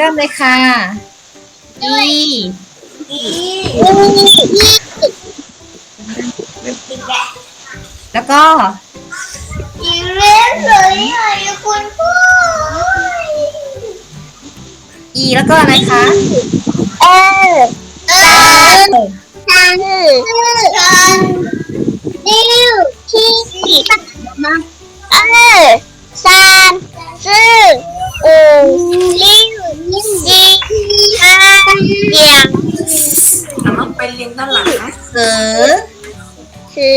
เริ่มเลยค่ะ e อีแล้วก็อีเล่นเลยอะคุณพ่อ e แล้วก็อะไรคะเออเออเอ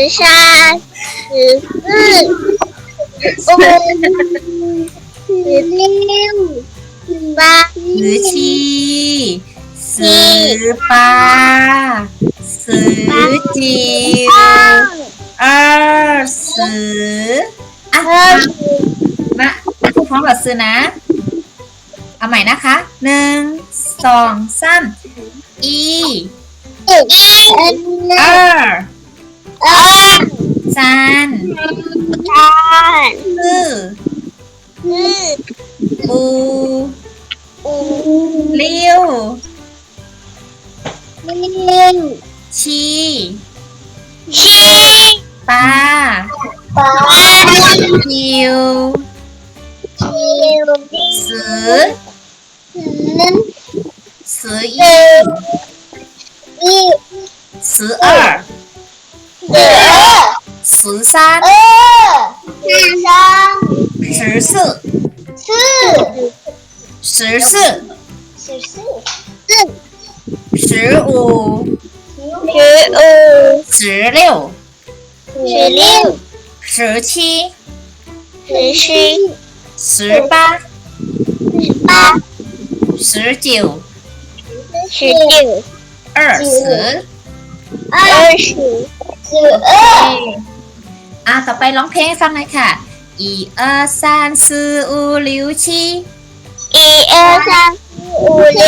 อชาสือซื่ออูสือลิวบาสือชีสือปลาสือจิวเออสืออะมาพูพร้อมกับซื้อนะ เอาใหม่นะคะหนึ่งสองสามอีก r เออ ซันชาคือคือปูอูเลี้ยวลิงชีชีปลาปลาจิวชิวสือสือสือสือีออี 十三，十三，十四，四，十四，十四，四，十五，十五，十六，十六，十七，十七，十八，十八，十九，十九，二十，二十，二十二。 อสือสือเออ อ่ะต่อไปร้องเพลงให้ฟังหน่อยค่ะ一二三四五六七一二三四五六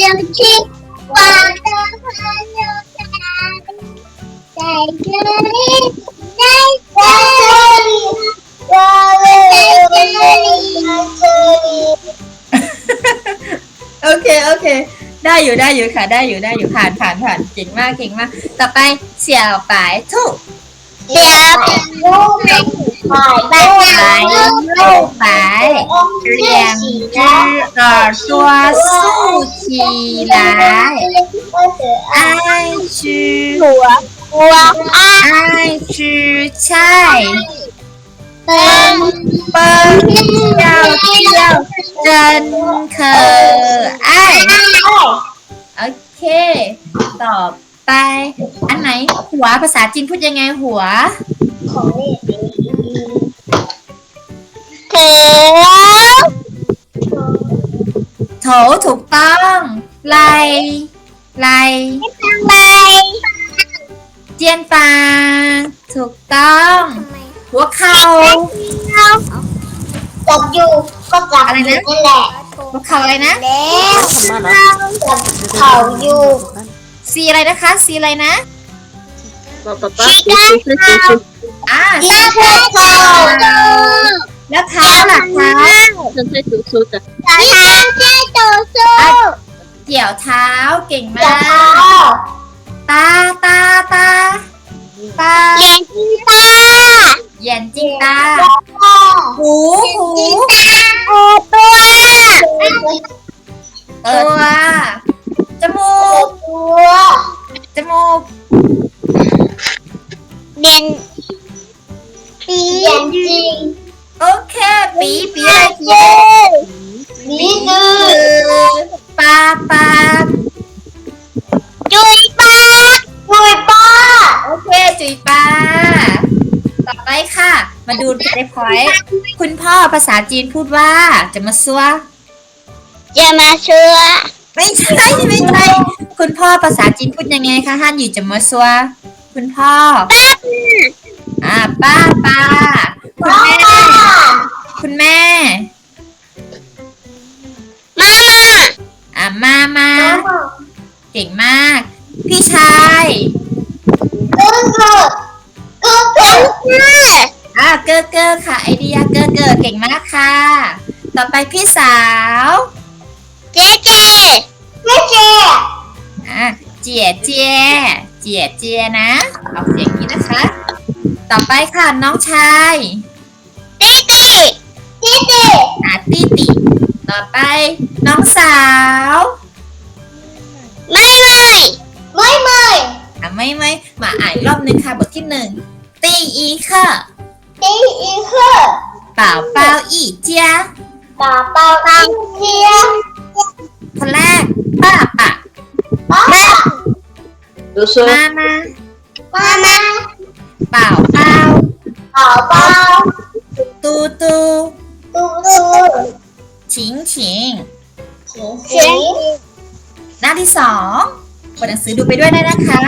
六七，我的朋友在在这里，在这里，我们在这里，在这里。 โอเค โอเค ได้อยู่ได้อยู่ค่ะ ได้อยู่ได้อยู่ผ่านผ่านผ่านเก่งมากเก่งมาก ต่อไปเสี่ยวปายทุก 小朋友们，快白又白，两只耳朵竖起来，爱吃我我爱爱吃菜，奔蹦跳跳，真可爱。โอเค ต่อ ไป อันไหนหัวภาษาจีนพูดยังไงหัว ของเล่นเถอโถถูกต้องไหลไหลไปเจียนฟางถูกต้อง หัวเข่าจับอยู่ก็จับอะไรนะนั่นแหละหัวเข่าอะไรนะแล้วจับเขาอยู่ สีอะไรนะคะสีอะไรนะบอกป๊าป๊าชี้กันเขาอ่าแล้วเท้าเขาแล้วเท้าล่ะเท้าฉันใช้สูสูจ้ะที่ทางใช้ตัวสู้เกี่ยวเท้าเก่งจัมาบเขากตาตาตาตาเลี้ยงที่ตาเหย็นจิง ในพอยต์คุณพ่อภาษาจีนพูดว่า จะมาซัวจะมาเชื่อไม่ใช่ไม่ใช่คุณพ่อภาษาจีนพูดยังไงคะฮั่นอยู่จะมาซัวคุณพ่ออ่าป้าป้าคุณแม่ คุณแม่มามาอ่ามามาเก่งมาก พี่ชายกูกูกูกูกู อ่าเกอร์เกอร์ค่ะไอเดียเกอร์เกอร์เก่งมากค่ะ ต่อไปพี่สาวเจ๊เจ๊เจ๊เจ๊อะเจียเจียเจียเจียนะออกเสียงนี้นะคะ ต่อไปค่ะน้องชายตีตีตีตีอาติติต่อไปน้องสาว ไม่ไม่ไม่ไม่อะไม่ไม่มาอ่านอีกรอบหนึงค่ะบทที่หนึ่งตีอีค่ะ ตีอีกคือ เป่าเป่าอีเจีย 宝宝当天， คนแรกป้าปะ 爸爸 ดูซู มามา 妈妈， เป่าเป่า 宝宝 ตูตู 嘟嘟， ชิงชิง 晴晴， หน้าที่สองเปิดหนังสือดูไปด้วยได้นะคะ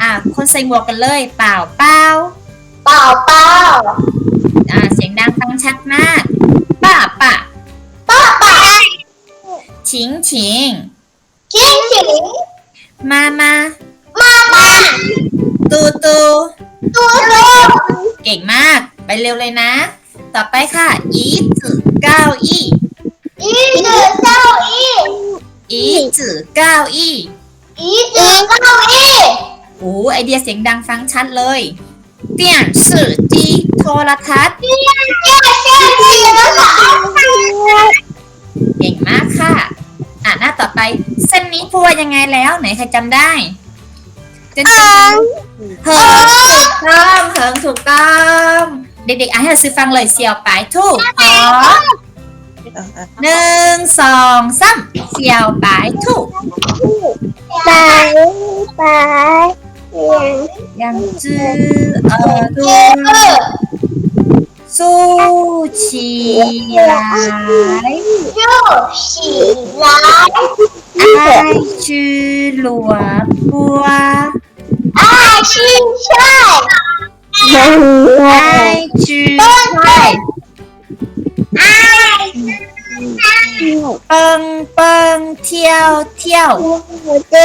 อ่ะคนใส่หมวกกันเลย เป่าเป่า เป่าเป่าอ่าเสียงดังฟังชัดมากป้าปะาปล่าปล่าชิงชิงชิงชิงมามามามาตูตูตูตูเก่งมาก ไปเร็วเลยนะ ต่อไปค่ะอีจือเก้าอีอีจือเก้าอีอีจือเก้าอีอีจือเก้าอีโอ้ไอเดียเสียงดังฟังชัดเลย เตียนสื่อจีโทรทัศน์เก่งมากค่ะ อะหน้าต่อไป เส้นนี้พูดยังไงแล้ว ไหนใครจำได้เจนเจิงเหิงถูกต้องเหิงถูกต้อง เด็กๆอะให้เราซื้อฟังเลยเสี่ยวไปถูกขอหนึ่งสองสามเสี่ยวไปถูกไปไปเสียง 两只耳朵竖起来，竖起来。爱吃萝卜，爱吃菜，爱吃菜，爱吃菜，蹦蹦跳跳，真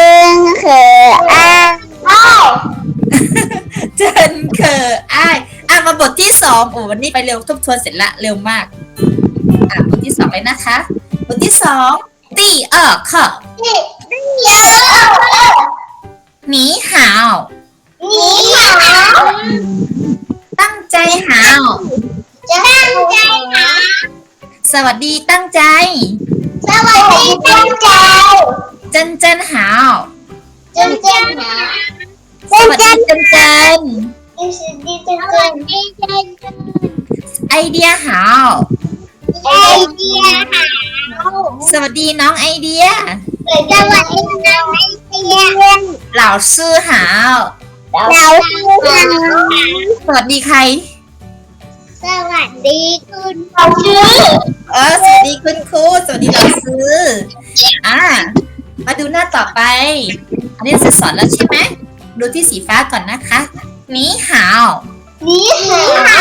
可爱。 เจนเคอไอ้อะมาบทที่สองโอ้วันนี้ไปเร็วทบทวนเสร็จละเร็วมากอะบทที่สองเลยนะคะ บทที่สองตีเออค่ะหนีหาวตั้งใจหาวัสวัสดีตั้งใจ จันจันหาว Chân chân hả? สวัสดีจันจันไอเดียหาวสวัสดีน้องไอเดียเหล่าซื่อหาวสวัสดีใครูสวัสดีน้ออสวัสดีคุณครูสวัสดีเหล่าซื่ออ่ามาดูหน้าต่อไป อันนี้เสสอนแล้วใช่ไหม ดูที่สีฟ้าก่อนนะคะหนีหาวนี่หา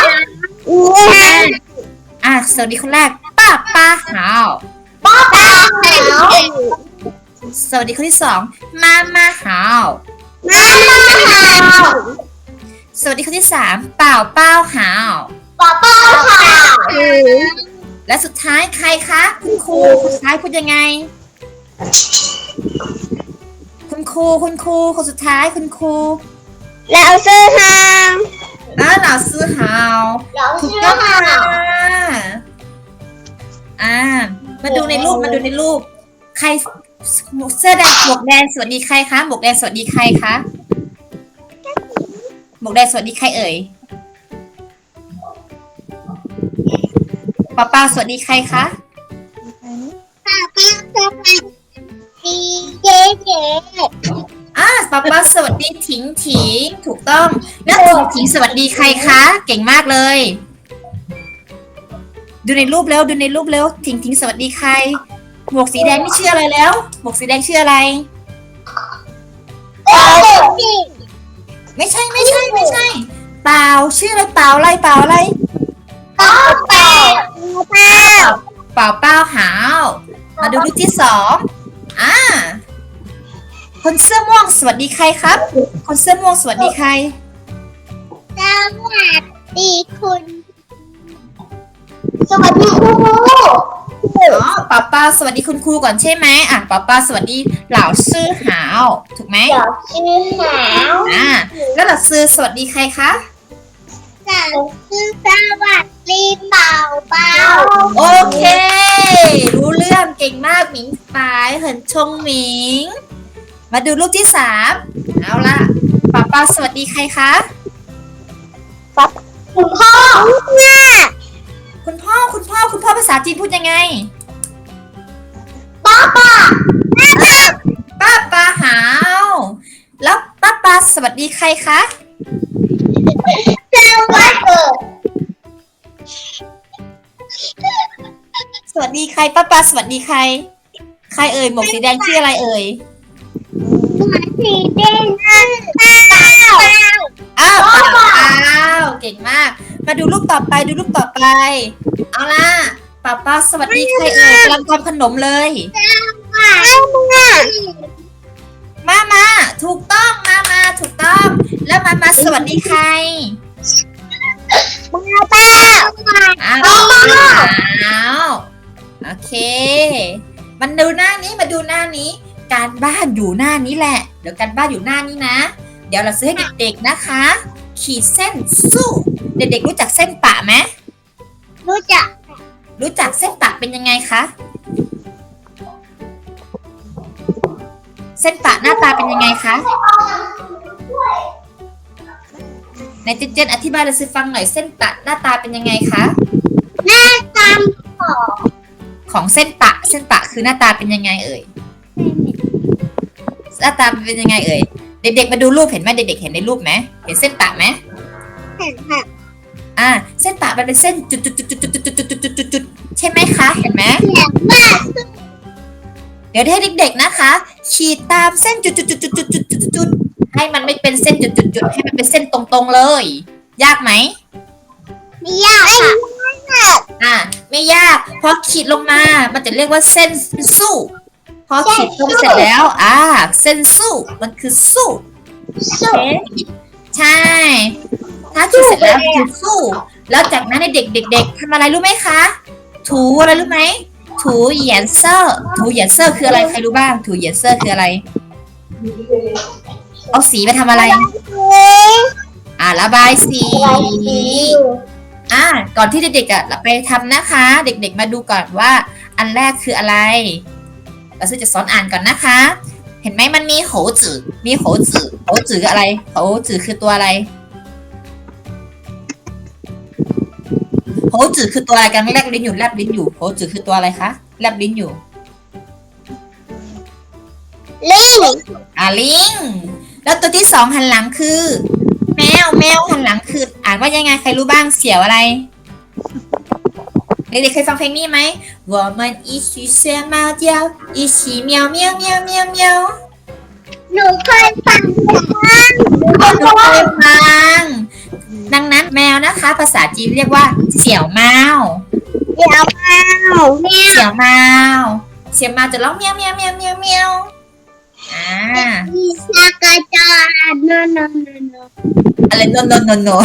อะสวัสดีคนแรกป้าป้าหาวป้าป้าหาวสวัสดีคนที่สองมามาหาวมามาหาวสวัสดีคนที่สามเป่าเป้าหาวป้าป้าหาวและสุดท้ายใครคะคุณครูคนสุดท้ายพูดยังไง คุณครูคุณครูคนสุดท้ายคุณครูเราชื่อหาวอ่าเหล่าซื้อหาวเราถูกชื่อต้องหาค่ะวอ่า มาดูในรูปมาดูในรูป ใครเสื้อแดงหมวกแดงสวัสดีใครคะหมวกแดงสวัสดีใครคะหมวกแดงสวัสดีใครเอ่ยป้าป้าสวัสดีใครคะป้าป้าสวัสดี เจ๊เจ๊อ่าป้าป้าสวัสดีถิงถิงถูกต้อง แล้วถิงถิงสวัสดีใครคะ เก่งมากเลย ดูในรูปแล้วดูในรูปแล้วถิงถิงสวัสดีใคร หมวกสีแดงนี่ชื่ออะไรแล้ว หมวกสีแดงชื่ออะไรเราชื่อไม่ใช่ไม่ใช่ไม่ใช่ เปล่าชื่ออะไรเปล่าอะไรเปล่าอะไร ป้าป้าป้าเปล่าเปล่าหาว มาดูรูปที่สอง อ่า คนเสื้อม่วงสวัสดีใครครับ คนเสื้อม่วงสวัสดีใคร สวัสดีคุณ สวัสดีคุณครูอ๋อป้าป้าสวัสดีคุณครูก่อนใช่ไหมอะป้าป้าสวัสดีเหล่าซื่อหาว ถูกไหมเหล่าซื่อหาวอ่าแล้วเหล่าซื่อสวัสดีใครคะเหล่าซื่อสวัสดีดีเป่าเป่าโอเค รู้เรื่องเก่งมากหมิงปายเหินชงหมิง มาดูรูปที่สามเอาล่ะป้าป้าสวัสดีใครคะคุณพ่อแม่คุณพ่อคุณพ่อคุณพ่อภาษาจีนพูดยังไง ป้าป้าป้าปาหาวแล้วป้าปาสวัสดีใครคะ สวัสดี สวัสดีใครป้าปาสวัสดีใคร ใครเอ่ยหมวกสีแดงชื่ออะไรเอ่ยหัวสีแดงเป้าอ้าวป้าปาวเก่งมาก มาดูรูปต่อไปดูรูปต่อไป เอาล่ะป้าปาสวัสดีใครเอ่ยกำลังทำขนมเลยป้ามามาถูกต้องมามาถูกต้อง แล้วมามาสวัสดีใคร ป้าอ้าวอ้าวโอเค มันดูหน้านี้มาดูหน้านี้ การบ้านอยู่หน้านี้แหละ เดี๋ยวการบ้านอยู่หน้านี้นะ เดี๋ยวเราซื้อให้เด็กๆนะคะ ขีดเส้นสู้ เด็กๆรู้จักเส้นปะไหมรู้จัก รู้จักเส้นปะเป็นยังไงคะ เส้นปะหน้าตาเป็นยังไงคะ ในเจนเจนอธิบายเราซื้อฟังหน่อยเส้นปะหน้าตาเป็นยังไงคะ หน้าตามของของเส้นปะเส้นปะคือหน้าตาเป็นยังไงเอ่ย หน้าตาเป็นยังไงเอ่ย เด็กๆมาดูรูปเห็นไหมเด็กๆเห็นในรูปไหมเห็นเส้นปะไหมเห็นค่ะอ่า เส้นปะมันเป็นเส้นจุดจุดจุดจุดจุดจุดจุดจุดจุดจุดจุดใช่ไหมคะ เห็นไหมเสียงมากเดี๋ยวให้เด็กๆนะคะ ขีดตามเส้นจุดจุดจุดจุดจุดจุดจุดจุด ให้มันไม่เป็นเส้นจุดจุดจุดให้มันเป็นเส้นตรงๆเลย ยากไหมไม่ยากค่ะอ่าไม่ยากพอขีดลงมา มันจะเรียกว่าเส้นสู้ พอขีดลงเสร็จแล้ว อ่า เส้นสู้มันคือสู้สู้โอเคใช่ ถ้าขีดเสร็จแล้วคือสู้ แล้วจากนั้นในเด็กเด็กๆทำอะไรรู้ไหมคะ ถูอะไรรู้ไหมถูเหยียนเซอร์ ถูเหยียนเซอร์คืออะไรใครรู้บ้าง ถูเหยียนเซอร์คืออะไร เอาสีมาทำอะไร อ่าระบายสี อ่า ก่อนที่เด็กๆอะเราไปทำนะคะ เด็กๆมาดูก่อนว่า อันแรกคืออะไร เราซื้อจะสอนอ่านก่อนนะคะ เห็นไหมมันมีโหจือมีโหจือโหจือคืออะไรโหจือคือตัวอะไรโหจือคือตัวอะไรกันแลบลิ้นอยู่แลบลิ้นอยู่โหจือคือตัวอะไรคะแลบลิ้นอยู่ลิงอ่าลิง แล้วตัวที่สองหันหลังคือ แมวแมวหันหลังคือ อ่านว่ายังไงใครรู้บ้างเสียวอะไร เด็กๆเคยฟังเพลงนี้ไหม我们一起学猫叫一起喵喵喵喵喵 หนูเคยฟังบ้าง ทุกคนเคยฟัง ดังนั้นแมวนะคะ ภาษาจีนเรียกว่า เสี่ยวเมา เดี๋ยวเอาแม่ เสี่ยวเมาเสี่ยวเมาจะร้องเมียวเมียวเมียวเมียวเมียว อ่ามีสากาจานนนนนอะไร no no no no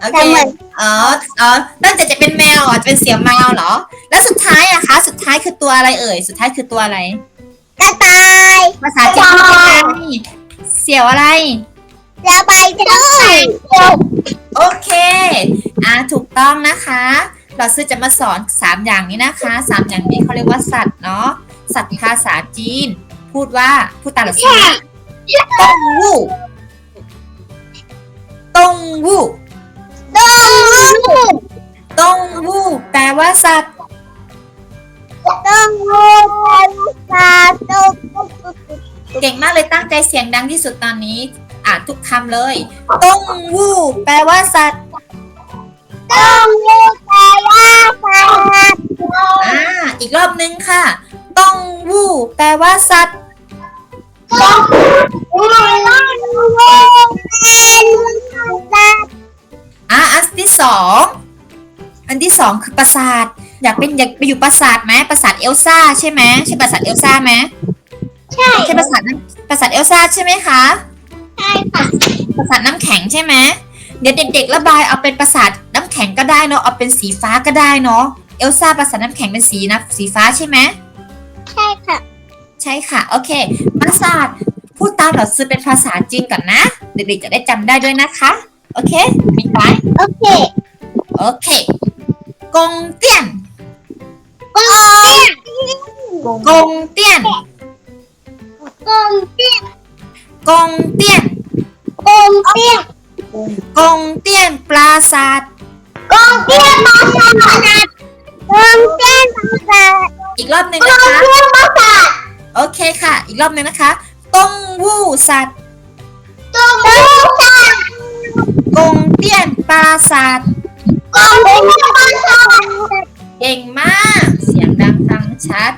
โอเคแต่เหมือนอ๋ออ๋อตั้งใจจะเป็นแมวอะจะเป็นเสี่ยวเมาเหรอ แล้วสุดท้ายอะคะ สุดท้ายคือตัวอะไรเอ่ย สุดท้ายคือตัวอะไรกระต่ายภาษาจีนพูดยังไงเสี่ยวอะไรระบายด้วยโอเค อ่า ถูกต้องนะคะ เราซื้อจะมาสอนสามอย่างนี้นะคะสามอย่างนี้เขาเรียกว่าสัตว์เนาะ สัตว์ภาษาจีน พูดว่าพูดตามเราซื้อนะต้งวู่ต้งวู่ต้องลูกต้งวู่แปลว่าสัตว์ต้องลูกตาตุ๊กเก่งมากเลยตั้งใจเสียงดังที่สุดตอนนี้ อ่านทุกคำเลยต้งวู่แปลว่าสัตว์ต้องลูกแปลว่าสัตว์อ่าอีกรอบนึงค่ะ ต้งวู่แปลว่าสัตว์ต้องลูกเป็นสัตว์อะอันที่สองอันที่สองคือปราสาท อยากเป็นอยากไปอยู่ปราสาทไหมปราสาทเอลซ่าใช่ไหมใช่ปราสาทเอลซ่าไหมใช่ใช่ปราสาทน้ำปราสาทเอลซ่าใช่ไหมคะใช่ค่ะปราสาทน้ำแข็งใช่ไหมเดี๋ยวเด็กๆระบายเอาเป็นปราสาทน้ำแข็งก็ได้เนาะเอาเป็นสีฟ้าก็ได้เนาะเอลซ่าภาษาน้ำแข็งเป็นสีนะสีฟ้าใช่ไหมใช่ค่ะ ใช่ค่ะ โอเค ปราสาท พูดตามเราซื้อเป็นภาษาจีนก่อนนะ เด็กๆจะได้จำได้ด้วยนะคะ โอเค มีไหมโอเค โอเค กงเตี้ยน กงเตี้ยน กงเตี้ยน กงเตี้ยน กงเตี้ยน กงเตี้ยน กงเตี้ยนปราสาท กงเตี้ยนภาษาภาษากงเตี้ยนภาษา อีกรอบหนึ่งกนะงคะเตี้ยนภาษาโอเคค่ะ อีกรอบหนึ่งนะคะตงวู่สัตว์กงเตี้ยนภาษากงเตี้ยนปราสาทกงเตี้ยนภาษาเก่งมาก เสียงดังฟังชัด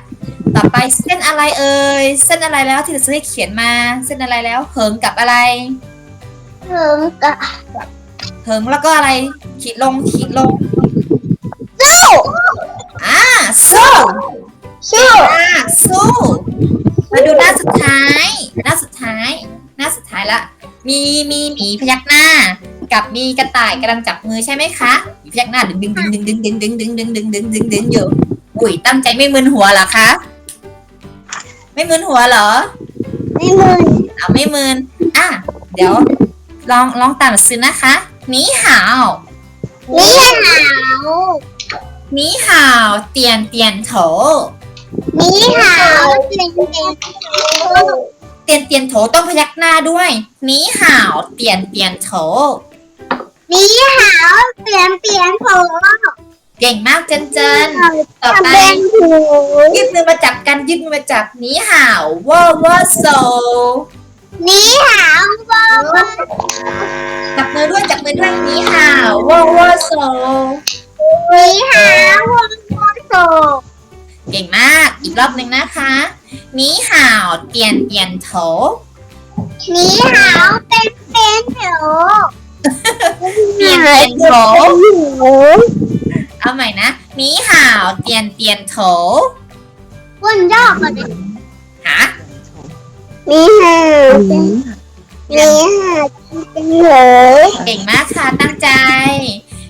ต่อไปเส้นอะไรเอ่ย เส้นอะไรแล้วที่เราซื้อให้เขียนมา เส้นอะไรแล้วเหิงกับอะไรถึงกับเหิงแล้วก็อะไรขีดลงขีดลงสู้อ่าสู้ สู้สู้ มาดูหน้าสุดท้าย หน้าสุดท้าย หน้าสุดท้ายละ มีมีหมีพยักหน้า กับมีกระต่ายกำลังจับมือใช่ไหมคะหมีพยักหน้าดึงดึงดึงดึงดึงดึงดึงดึงดึงดึงดึงดึงดึงอยู่ อุ้ยตั้งใจไม่มึนหัวเหรอคะ ไม่มึนหัวเหรอ ไม่มือเอาไม่มึนอะ เดี๋ยว ลองลองตามซื้อนะคะหนีห่าวนี่หาวหนีห่าวเตียนเตีย นโถนี่หาวเป็นเด็กเตียนเตียนโถต้องพยักหน้าด้วยหนีห่าวเตียนเตียนโถนี่หาวเปลี่ยนเปลี่ยนผมเก่งมากเจนเจนต่อทำไปเป็นหูยืดมือมาจับกันยืดมือมาจับหนีห่าววอวอโซนี่หาวว่าว่าจับมือด้วยจับมือด้วยหนีห่าววอวอโซนี่หาวว่าว่าโซ เก่งมาก อีกรอบหนึ่งนะคะหนีห่าวเตียนเตียนโถนี่หาวเป็นเป็นหูเตียนเตียนโถหูเอาใหม่นะหนีห่าวเตียนเตียนโถวุ่นยอกก่อนดิหานี่หาวเป็นนี่หาวเป็นหูเก่งมากค่ะตั้งใจ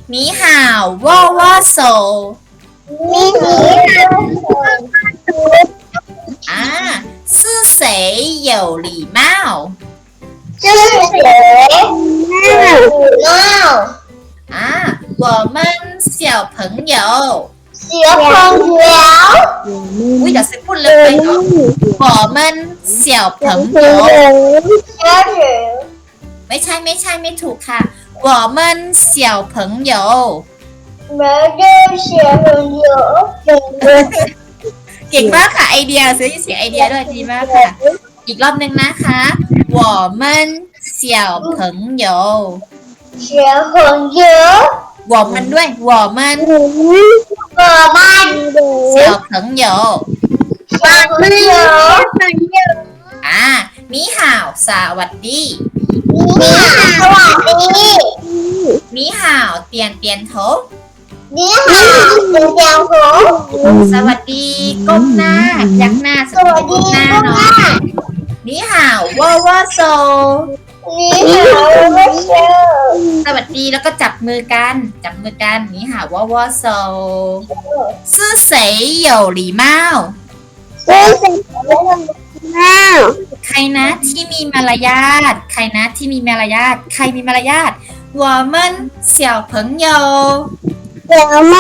หนีห่าววอวอโซ นี่นี่หาว อ่าซื่อเสยเหยวหลี่เมา ชื่อเสือเงา อ่า我们小朋友 เสือพองเหลียว อุ้ยเดี๋ยวซื้อพูดเลยไปเนาะ我们小朋友 เสือเหลือ ไม่ใช่ไม่ใช่ไม่ถูกค่ะ我们小朋友 没有小朋友。 เก่งมากค่ะไอเดียซื้อเสียงไอเดียด้วยดีมากค่ะ อีกรอบหนึ่งนะคะ我们小朋友小朋友，我们ด้วย我们我们小朋友小朋友，朋友， อ่านี่ห่าวสวัสดี 你好，สวัสดี นี่ห่าวเตียนเตียนโถ 你好，เสียงเสียงผม สวัสดีก้มหน้ายักหน้าส ส วั วั ส ส ดี ดี ก้มหน้า ค่ะ เนาะนี่ห่าววอวอโซ 你好，我是 สวัสดีแล้วก็จับมือกัน จับมือกันนี่ห่าววอวอโซซื่อเสยเหยวหลี่เมา 我是猫， ใครนะที่มีมารยาทใครนะที่มีมารยาทใครมีมารยาท我们小朋友 小猫，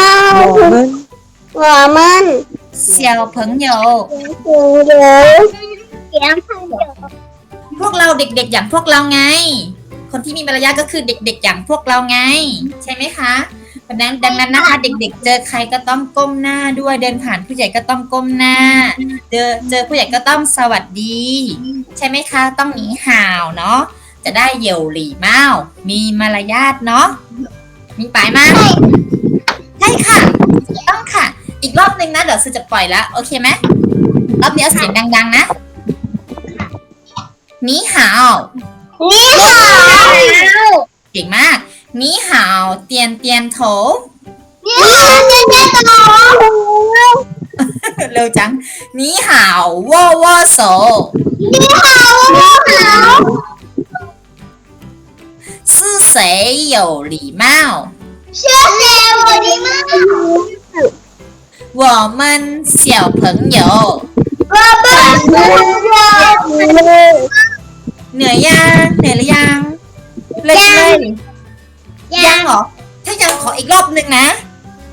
我们小朋友朋友，小朋友， พวกเราเด็กๆอย่างพวกเราไง คนที่มีมารยาทก็คือเด็กๆอย่างพวกเราไง ใช่ไหมคะดังนั้นดังนั้นนะคะ เด็กๆ เจอใครก็ต้องก้มหน้าด้วยเดินผ่านผู้ใหญ่ก็ต้องก้มหน้า เจอเจอผู้ใหญ่ก็ต้องสวัสดี ใช่ไหมคะ ต้องหนีห่าวเนาะจะได้เหยวหลี่เมามีมารยาทเนาะมีปลายมาก เดี๋ยวซื้อจะปล่อยแล้วโอเคไหมรอบนี้เอาเสียงดังๆนะหนีห่าว 你好， เก่งมากหนีห่าวเตียนเตียนโถ 你好，姐姐狗。 เร็วจังหนีห่าววอวอโซ 你好，我好。ซื่อเสยเหยวหลี่เมา 谢谢我的猫。 我们小朋友 ว่าบ้านเรา เหนื่อยยังเหนื่อยหรือยังเล่นเลย ยังเหรอ ถ้ายังขออีกรอบหนึ่งนะ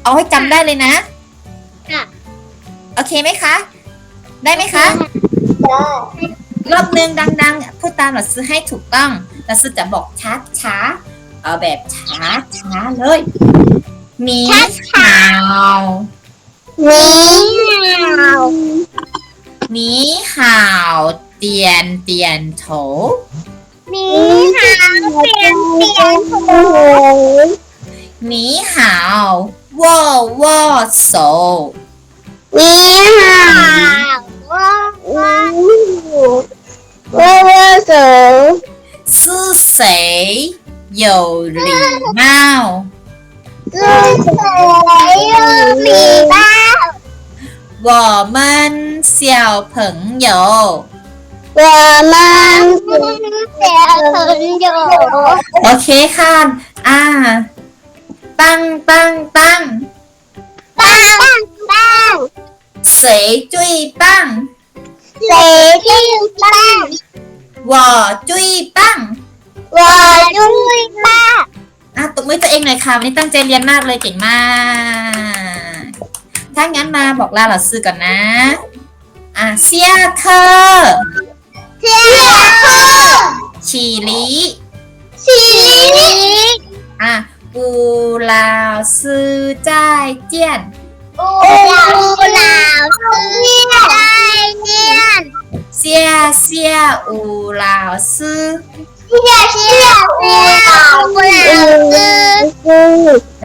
เอาให้จำได้เลยนะ ค่ะ โอเคไหมคะ ได้ไหมคะ รอบหนึ่งดังๆ พูดตามหลักซื้อให้ถูกต้องหลักซื้อจะบอกช้าช้าๆเอาแบบช้าช้าๆเลยหมีห่าว มีหาว หมีห่าวเตียนเตียนโถ มีหา 你好，你好，点点头。你好，点点头。你好，握握手。你好，握握握握手。是谁有礼貌？是谁有礼貌？คือเสือหลีบ้า 我们小朋友 ว่ามันเสียผลอยู่ โอเคค่ะ อ่า ตั้งตั้งตั้ง บ้างบ้าง 谁最棒 เสียที่บ้าง 我最棒 ว่าด้วยบ้าง อ่ะตบมือตัวเองหน่อยค่ะ วันนี้ตั้งใจเรียนมากเลยเก่งมาก ถ้างั้นมาบอกลาเหล่าซื้อก่อนนะ อะเซียเคอร์เสียคือฉีลีสีนี้อะปูลาวซื้อจ่ายเจียนอูเหล่าเหล่าที่ได้เนียนเสียเสียอูลาวซื้อ เสียเสียเสียเหล่าเหล่าคือ